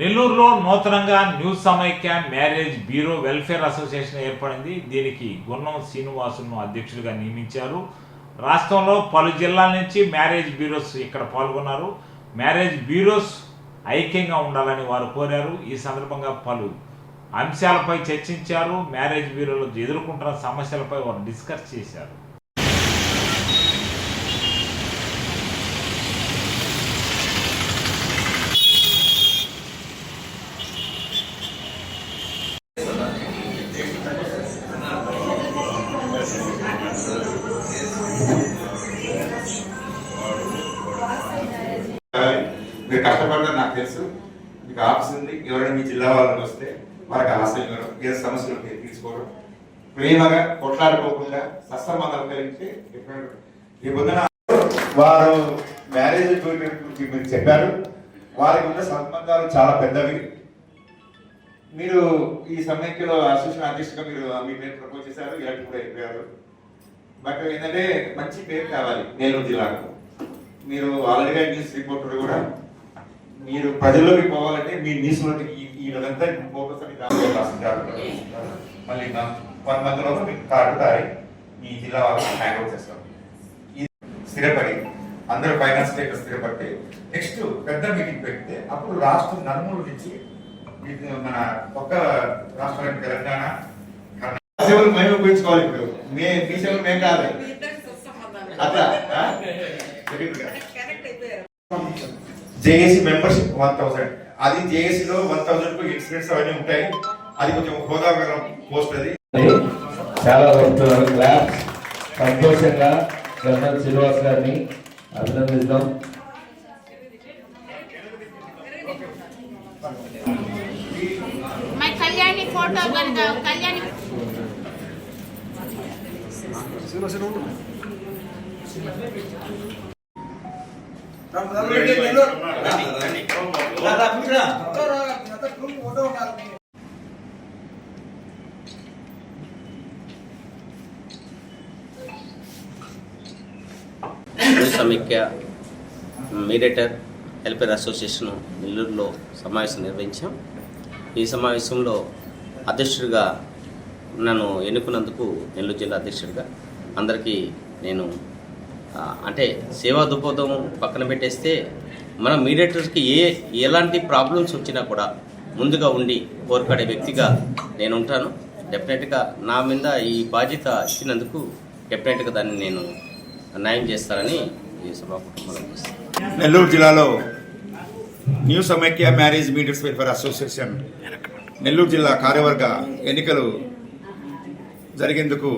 నెల్లూరులో నూతనంగా న్యూ సమైక్య మ్యారేజ్ బ్యూరో వెల్ఫేర్ అసోసియేషన్ ఏర్పడింది. దీనికి గున్నం శ్రీనివాసును అధ్యక్షుడిగా నియమించారు. రాష్ట్రంలో పలు జిల్లాల నుంచి మ్యారేజ్ బ్యూరోస్ ఇక్కడ పాల్గొన్నారు. మ్యారేజ్ బ్యూరోస్ ఐక్యంగా ఉండాలని వారు కోరారు. ఈ సందర్భంగా పలు అంశాలపై చర్చించారు. మ్యారేజ్ బ్యూరోలు ఎదుర్కొంటున్న సమస్యలపై వారు డిస్కస్ చేశారు. తెలుసు మీకు ఆఫీస్ ఉంది. ఎవరైనా మీ జిల్లా వాళ్ళకి వస్తే వారికి ఆశలు ఇవ్వడం ఏ సమస్యలు తీసుకోవడం ప్రేమగా కొట్లాడుకోకుండా సత్సంబంధాలు కలిగితే ఈ పొద్దున వారు మ్యారేజ్ గురించి మీరు చెప్పారు. వారికి ఉన్న సంబంధాలు చాలా పెద్దవి. మీరు ఈ సమైక్యలో అసోసియేషన్ అధ్యక్షుడిగా మీరు మీ పేరు ప్రపోజ్ చేశారు. ఇలాంటి కూడా అయిపోయారు. బట్ ఏంటంటే మంచి పేరు కావాలి నెల్లూరు జిల్లాకు. మీరు ఆల్రెడీగా న్యూస్ రిపోర్టర్ కూడా. మీరు ప్రజల్లోకి పోవాలంటే మీ న్యూస్లోకి ఈ- ఈ వీళ్ళంతా ఫోకస్ అని దాంట్లో రాసింటారు మళ్ళీ వన్ మంత్ లోపు మీకు కార్డు తారి మీ జిల్లా వాళ్ళకి హ్యాండ్ ఓవర్ చేస్తాం. ఇది స్థిరపడి అందరూ ఫైనాన్స్ స్టేటస్ స్థిరపడితే నెక్స్ట్ పెద్ద మీటింగ్ పెడితే అప్పుడు రాష్ట్రం నలుమూల నుంచి ఇది మన ఒక్క రాష్ట్రానికి తెలంగాణ సేవలు మేము ఉపయోగించుకోవాలి ఇప్పుడు. మే మీ సేవలు మేము కాదు. అట్లా. JAC membership one thousand. అది జేఏసీలో వన్ థౌసండ్కు ఇన్సిడెంట్స్ అవన్నీ ఉంటాయి. అది కొంచెం హోదాకరం పోస్ట్ అది. చాలా క్లాస్. సంతోషంగా జనరల్ శ్రీనివాస్ గారిని అభినందిద్దాం. కళ్యాణి సమైక్య మీడియేటర్ హెల్పర్ అసోసియేషన్ నెల్లూరులో సమావేశం నిర్వహించాం ఈ సమావేశంలో అధ్యక్షుడిగా నన్ను ఎన్నుకున్నందుకు నెల్లూరు జిల్లా అధ్యక్షుడిగా అందరికీ నేను అంటే సేవా దృక్పథం పక్కన పెట్టేస్తే మన మీడియేటర్స్కి ఏ ఎలాంటి ప్రాబ్లమ్స్ వచ్చినా కూడా ముందుగా ఉండి పోరాడే వ్యక్తిగా నేను ఉంటాను డెఫినెట్గా నా మీద ఈ బాధ్యత ఇచ్చినందుకు డెఫినెట్గా దాన్ని నేను న్యాయం చేస్తారని ఈ సభాపక్షంలో నెల్లూరు జిల్లాలో న్యూ సమైక్య marriage mediators welfare association Nellore జిల్లా కార్యవర్గ ఎన్నికలు జరిగేందుకు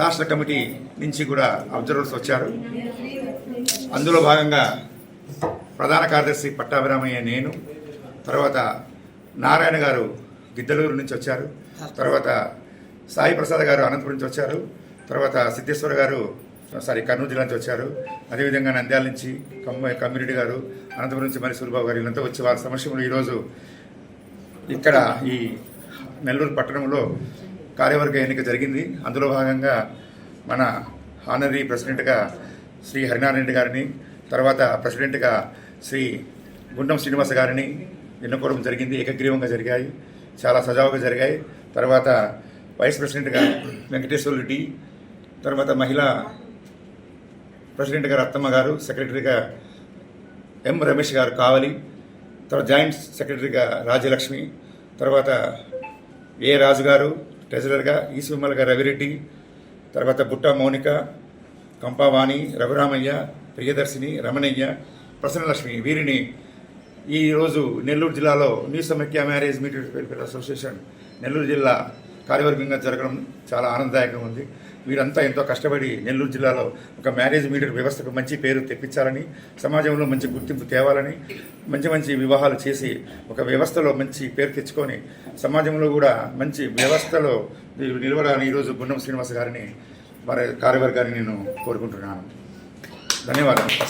రాష్ట్ర కమిటీ నుంచి కూడా అబ్జర్వర్స్ వచ్చారు. అందులో భాగంగా ప్రధాన కార్యదర్శి పట్టాభిరామయ్య నేను తర్వాత నారాయణ గారు గిద్దలూరు నుంచి వచ్చారు తర్వాత సాయి ప్రసాద్ గారు అనంతపురం నుంచి వచ్చారు తర్వాత సిద్ధేశ్వర గారు సారీ కర్నూలు జిల్లా నుంచి వచ్చారు. అదేవిధంగా నంద్యాల నుంచి కమ్మ కమ్మిరెడ్డి గారు అనంతపురం నుంచి మరి సూరిబాబు గారు వీళ్ళంతా వచ్చి వారి సమస్యలు ఈరోజు ఇక్కడ ఈ నెల్లూరు పట్టణంలో కార్యవర్గ ఎన్నిక జరిగింది. అందులో భాగంగా మన ఆనరీ ప్రెసిడెంట్గా శ్రీ హరినారాయణ రెడ్డి గారిని తర్వాత ప్రెసిడెంట్గా శ్రీ గుండం శ్రీనివాస గారిని ఎన్నుకోవడం జరిగింది. ఏకగ్రీవంగా జరిగాయి. చాలా సజావుగా జరిగాయి. తర్వాత వైస్ ప్రెసిడెంట్గా వెంకటేశ్వర రెడ్డి తర్వాత మహిళా ప్రెసిడెంట్గా రత్తమ్మ గారు సెక్రటరీగా ఎం రమేష్ గారు కావలి తర్వాత జాయింట్ సెక్రటరీగా రాజ్యలక్ష్మి తర్వాత ఏ రాజు గారు ట్రెజరర్గా ఈశ్వమల్ గారు రవిరెడ్డి తర్వాత బుట్ట మౌనిక కంపావాణి రఘురామయ్య ప్రియదర్శిని రమణయ్య ప్రసన్నలక్ష్మి వీరిని ఈరోజు నెల్లూరు జిల్లాలో న్యూ సమైక్య marriage mediator welfare association Nellore జిల్లా కార్యవర్గంగా జరగడం చాలా ఆనందదాయకంగా ఉంది. వీరంతా ఎంతో కష్టపడి నెల్లూరు జిల్లాలో ఒక మ్యారేజ్ మీడియర్ వ్యవస్థకు మంచి పేరు తెప్పించాలని సమాజంలో మంచి గుర్తింపు తేవాలని మంచి మంచి వివాహాలు చేసి ఒక వ్యవస్థలో మంచి పేరు తెచ్చుకొని సమాజంలో కూడా మంచి వ్యవస్థలో నిలవడాన్ని ఈరోజు గుండం శ్రీనివాస్ గారిని వారి కార్యవర్గాన్ని నేను కోరుకుంటున్నాను. ధన్యవాదాలు.